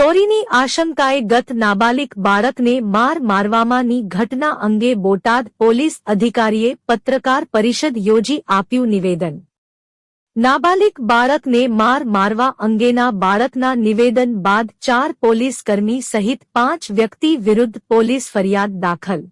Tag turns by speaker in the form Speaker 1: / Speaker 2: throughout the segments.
Speaker 1: ચોરીની આશંકાએ ગત નાબાલિક બાળકને માર મારવામાંની ઘટના અંગે બોટાદ પોલીસ અધિકારીએ પત્રકાર પરિષદ યોજી આપ્યું નિવેદન. નાબાલિક બાળકને માર મારવા અંગેના બાળકના નિવેદન બાદ ચાર પોલીસ કર્મી સહિત પાંચ વ્યક્તિ વિરુદ્ધ પોલીસ ફરિયાદ દાખલ.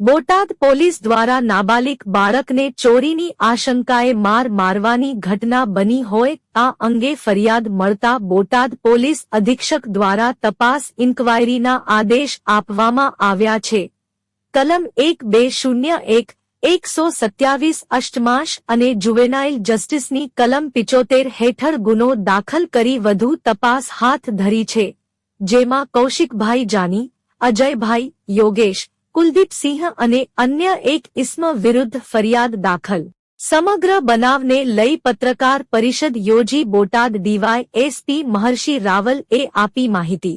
Speaker 1: બોટાદ પોલીસ દ્વારા નાબાલિક બાળકને ચોરીની આશંકાએ માર મારવાની ઘટના બની હોય, આ અંગે ફરિયાદ મળતા બોટાદ પોલીસ અધિક્ષક દ્વારા તપાસ ઇન્કવાયરીના આદેશ આપવામાં આવ્યા છે. કલમ એક બે શૂન્ય એક, એકસો સત્યાવીસ અષ્ટમાશ અને જુવેનાઇલ જસ્ટિસની કલમ પિચોતેર હેઠળ ગુનો દાખલ કરી વધુ તપાસ હાથ ધરી છે. જેમાં કૌશિકભાઈ જાની, અજયભાઈ યોગેશ કુલદીપસિંહ અને અન્ય એક ઇસ્મ વિરુદ્ધ ફરિયાદ દાખલ. સમગ્ર બનાવને લઈ પત્રકાર પરિષદ યોજી બોટાદ ડીવાય એસપી મહર્ષિ રાવલ એ આપી માહિતી.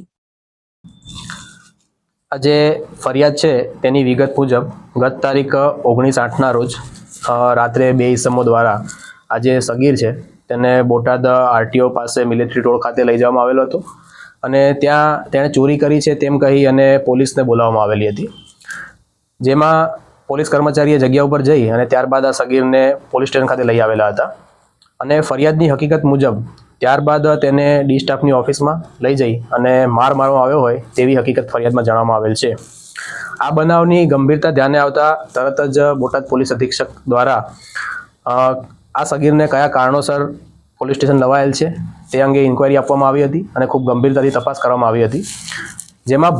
Speaker 2: આજે ફરિયાદ છે તેની વિગત મુજબ ગત તારીખ ઓગણીસ આઠના રોજ રાત્રે બે ઇસમો દ્વારા આજે સગીર છે તેને બોટાદ આરટીઓ પાસે મિલિટરી રોડ ખાતે લઈ જવામાં આવેલો હતો. અને ત્યાં તેણે ચોરી કરી છે તેમ કહી અને પોલીસને બોલાવવામાં આવેલી હતી. જેમાં પોલીસ કર્મચારીએ જગ્યા ઉપર જઈ અને ત્યારબાદ આ સગીરને પોલીસ સ્ટેશન ખાતે લઈ આવેલા હતા. અને ફરિયાદની હકીકત મુજબ, ત્યારબાદ તેને ડી સ્ટાફની ઓફિસમાં લઈ જઈ અને માર મારવામાં આવ્યો હોય તેવી હકીકત ફરિયાદમાં જણાવવામાં આવેલ છે. આ બનાવની ગંભીરતા ધ્યાને આવતા તરત જ બોટાદ પોલીસ અધિક્ષક દ્વારા આ સગીરને કયા કારણોસર પોલીસ સ્ટેશન લવાયેલ છે તે અંગે ઇન્કવાયરી આપવામાં આવી હતી અને ખૂબ ગંભીરતાથી તપાસ કરવામાં આવી હતી. જેમાં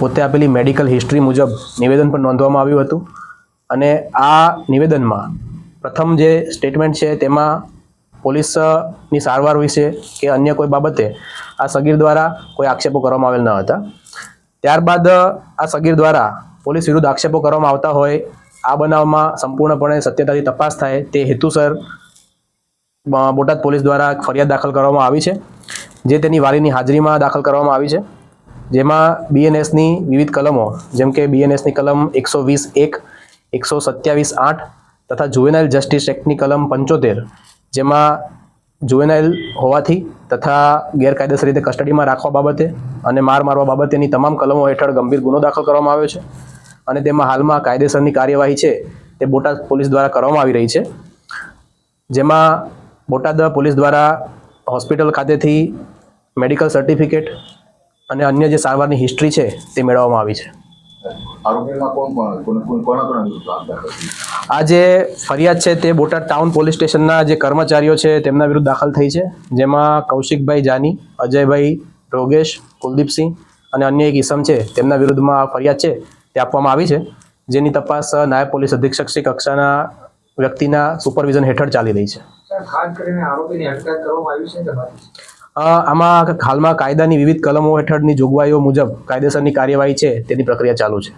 Speaker 2: પોતે આપેલી મેડિકલ હિસ્ટ્રી મુજબ નિવેદન પણ નોંધવામાં આવ્યું હતું. અને આ નિવેદનમાં પ્રથમ જે સ્ટેટમેન્ટ છે તેમાં પોલીસની સારવાર વિશે કે અન્ય કોઈ બાબતે આ સગીર દ્વારા કોઈ આક્ષેપો કરવામાં આવેલ ન હતા. ત્યારબાદ આ સગીર દ્વારા પોલીસ વિરુદ્ધ આક્ષેપો કરવામાં આવતા હોય, આ બનાવમાં સંપૂર્ણપણે સત્યતાથી તપાસ થાય તે હેતુસર બોટાદ પોલીસ દ્વારા ફરિયાદ દાખલ કરવામાં આવી છે, જે તેની વાલીની હાજરીમાં દાખલ કરવામાં આવી છે. જેમાં બીએનએસની વિવિધ કલમો, જેમ કે બીએનએસની કલમ એકસો વીસ એક, એકસો સત્યાવીસ આઠ તથા જુવેનાઇલ જસ્ટિસ એક્ટની કલમ પંચોતેર, જેમાં જુવેનાઇલ હોવાથી તથા ગેરકાયદેસર રીતે કસ્ટડીમાં રાખવા બાબતે અને માર મારવા બાબતેની તમામ કલમો હેઠળ ગંભીર ગુનો દાખલ કરવામાં આવ્યો છે. અને તેમાં હાલમાં કાયદેસરની કાર્યવાહી છે તે બોટાદ પોલીસ દ્વારા કરવામાં આવી રહી છે. જેમાં બોટાદ પોલીસ દ્વારા હોસ્પિટલ ખાતેથી મેડિકલ સર્ટિફિકેટ અને અન્ય જે સારવારની હિસ્ટ્રી છે તે મેળવવામાં આવી છે. આ જે ફરિયાદ છે તે બોટાદ ટાઉન પોલીસ સ્ટેશનના જે કર્મચારીઓ છે તેમના વિરુદ્ધ દાખલ થઈ છે. જેમાં કૌશિકભાઈ જાની અજયભાઈ રોગેશ કુલદીપસિંહ અને અન્ય એક ઈસમ છે તેમના વિરુદ્ધમાં આ ફરિયાદ છે તે આપવામાં આવી છે. જેની તપાસ નાયબ પોલીસ અધિક્ષક શ્રી કક્ષાના વ્યક્તિના સુપરવિઝન હેઠળ ચાલી રહી છે.
Speaker 3: ખાસ કરીને આરોપીની અટકાયત કરવામાં આવી છે કે બાકી?
Speaker 2: અ, આમાં હાલમાં કાયદાની વિવિધ કલમો હેઠળની જોગવાઈઓ મુજબ કાયદેસરની કાર્યવાહી છે, તેની પ્રક્રિયા ચાલુ છે.